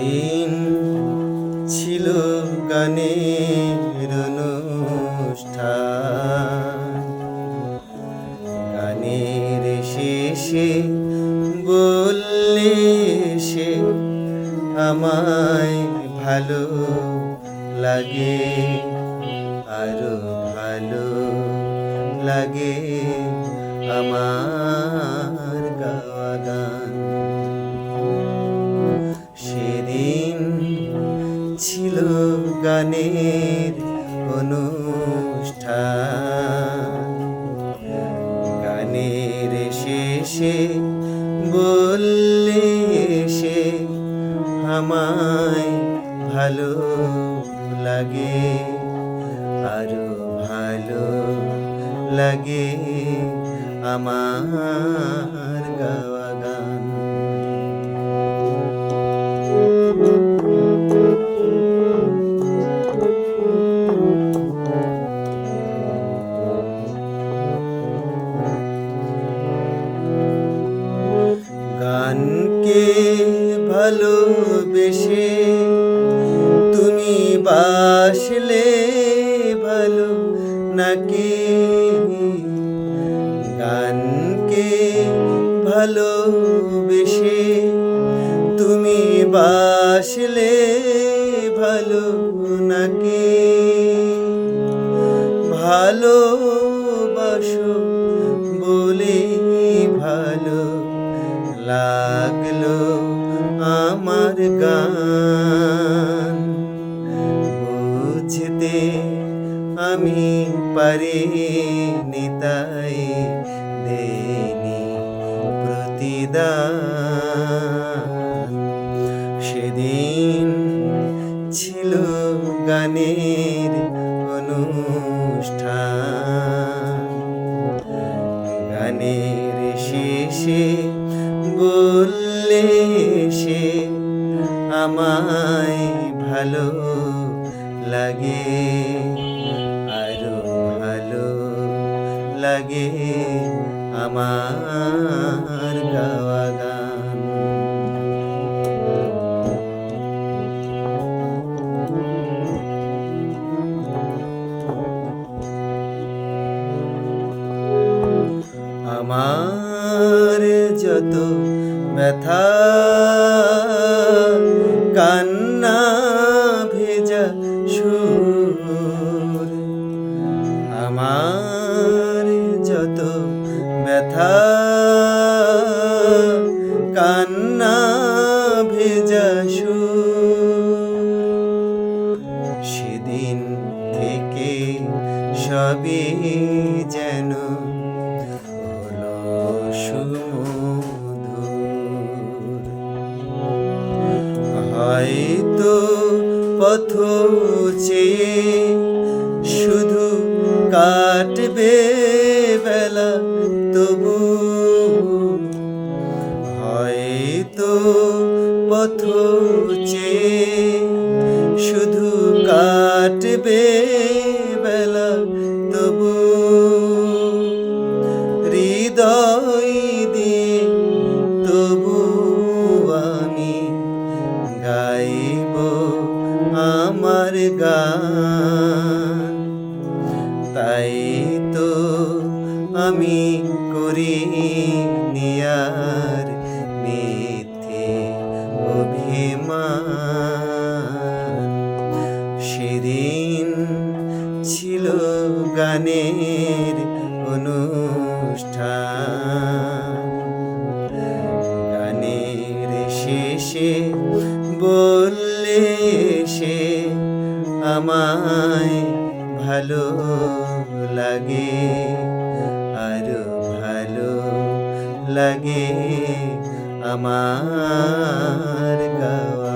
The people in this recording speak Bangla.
সেদিন ছিল গানের অনুষ্ঠান। গানের শেষে বললে সে আমায় ভালো লাগে আরও ভালো লাগে। গানের অনুষ্ঠান। গানের শেষে বললে সে আমায় ভালো লাগে আরও ভালো লাগে আমার গাওয়া। ভালোবেসে তুমি বাসলে ভালো নাকি গানকে ভালোবেসে তুমি বাসলে ভালো নাকি ভালোবাসো বলে ভালো লাগল। আমার গান। বুঝতে আমি পারি নিতাই দেনি প্রতিদান। সেদিন ছিল গানের অনুষ্ঠান। গানের শেষে বললে সে আমায় ভালো লাগে আরও ভালো লাগে আমার গাওয়া গান। আমার যত ব্যথা, কান্না, ভেজা সুর। আমার যত ব্যথা, কান্না, ভেজা সুর, সেদিন থেকে সবই যেন হলো সুমধুর চেয়ে শুধু কাটবে বেলা তবু হয়তো পথ চেয়ে শুধু কাটবে বেলা তবু গান। তাই তো আমি করি নিয়ার মিথ্যে অভিমান। সেদিন ছিল গানের আমায় ভালো লাগে আরও ভালো লাগে আমার গাওয়া।